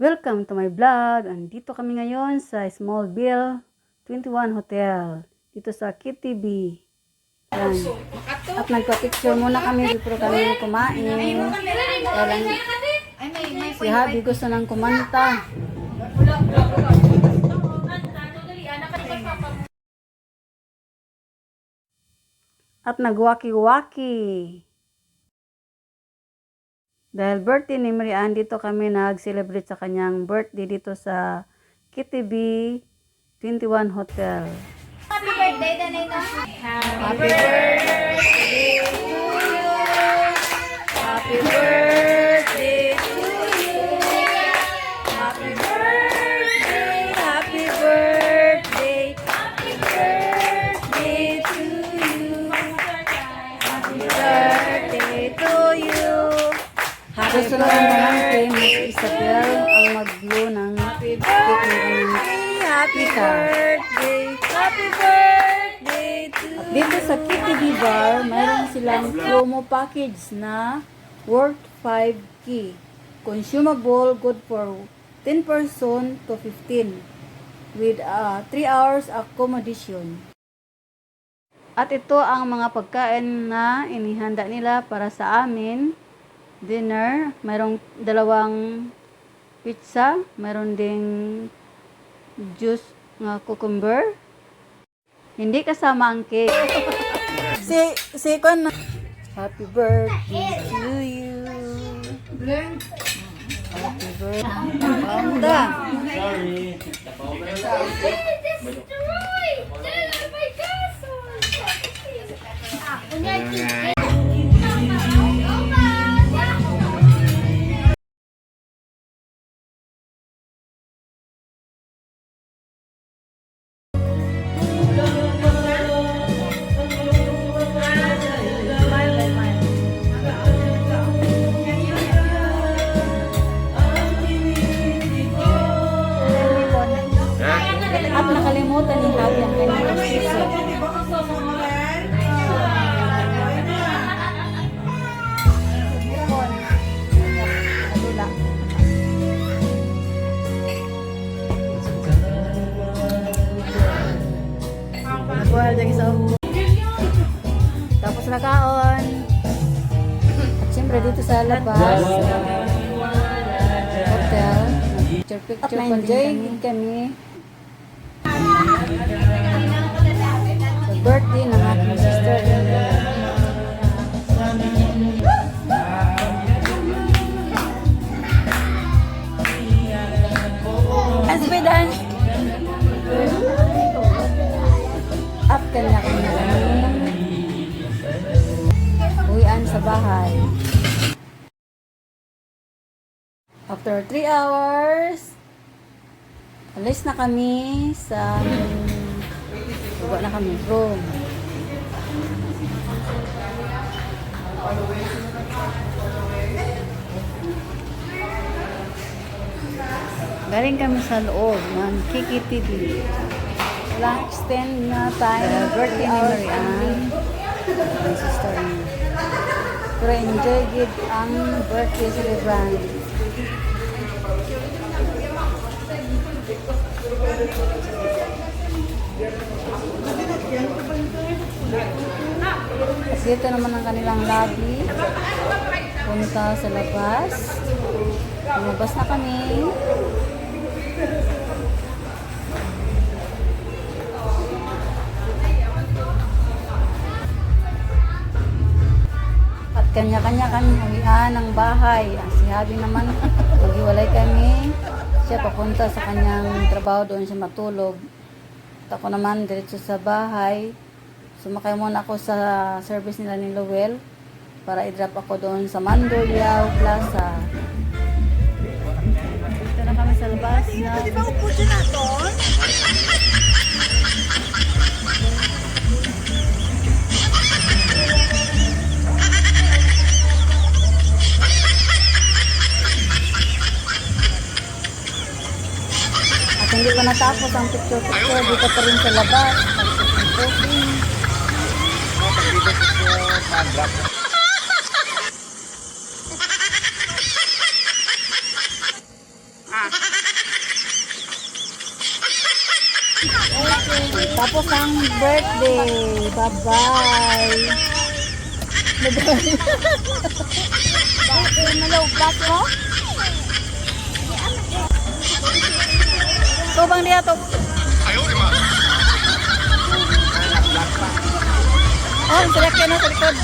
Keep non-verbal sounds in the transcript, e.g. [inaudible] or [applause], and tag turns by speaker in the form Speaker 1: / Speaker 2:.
Speaker 1: Welcome to my vlog. Andito kami ngayon sa Smallville 21 Hotel. Dito sa Kitty B. Yan. At nagpa-picture muna kami before kami kumain. Kaya lang, si Habi gusto nang kumanta. At nagwaki-waki. Dahil birthday ni Marian, dito kami nag-celebrate sa kanyang birthday dito sa Kitty B 21 Hotel.
Speaker 2: Happy birthday, Danita.
Speaker 1: Happy birthday to you. Happy birthday Gusto lang naman kay Miss Isabel ang mag-blow ng happy birthday. Happy birthday. Happy birthday to At dito sa Kitty D Bar, mayroon silang promo package na worth 5 key. Consumable, good for 10 person to 15 with 3 hours accommodation. At ito ang mga pagkain na inihanda nila para sa amin. Dinner, mayroong dalawang pizza, mayroon ding juice nga cucumber. Hindi kasama ang cake. si, si Kwan na. Happy birthday to you. Happy birthday. Panda.
Speaker 2: Destroy! Dad, my castle! Ako
Speaker 1: Dyan isa. Tapos nakaon. At siyempre dito sa labas, hotel, picture-picture pa enjoy kami. Birthday Up kanya kami. Uwian sa bahay. After 3 hours, alis na kami sa Buka na kami room. Galing kami sa loob ng Kiki TV. Walang extend na. Uh, birthday ni Marianne. Ang sister niya. Pero enjoy gid ang birthday celebrant. At dito naman ang kanilang lobby. Punta sa labas. Lumabas na kami. Kanya-kanya kami uwian ng bahay. Ang si Habi naman, maghiwalay kami. Siya papunta sa kanyang trabaho doon siya matulog. At ako naman diretso sa bahay. Sumakay muna ako sa service nila ni Lowell para i-drop ako doon sa Mandoliao Plaza. Dito na kami sa labas na
Speaker 3: Di ba na to?
Speaker 1: Hindi pa natapos ang picture-picture dito pa rin sa labas. Pag-shopping. Tapos ang birthday. Bye-bye. [laughs] Bye-bye.
Speaker 2: Malawbat mo?
Speaker 1: Tubang dia to. Oh, select ka na sa likod.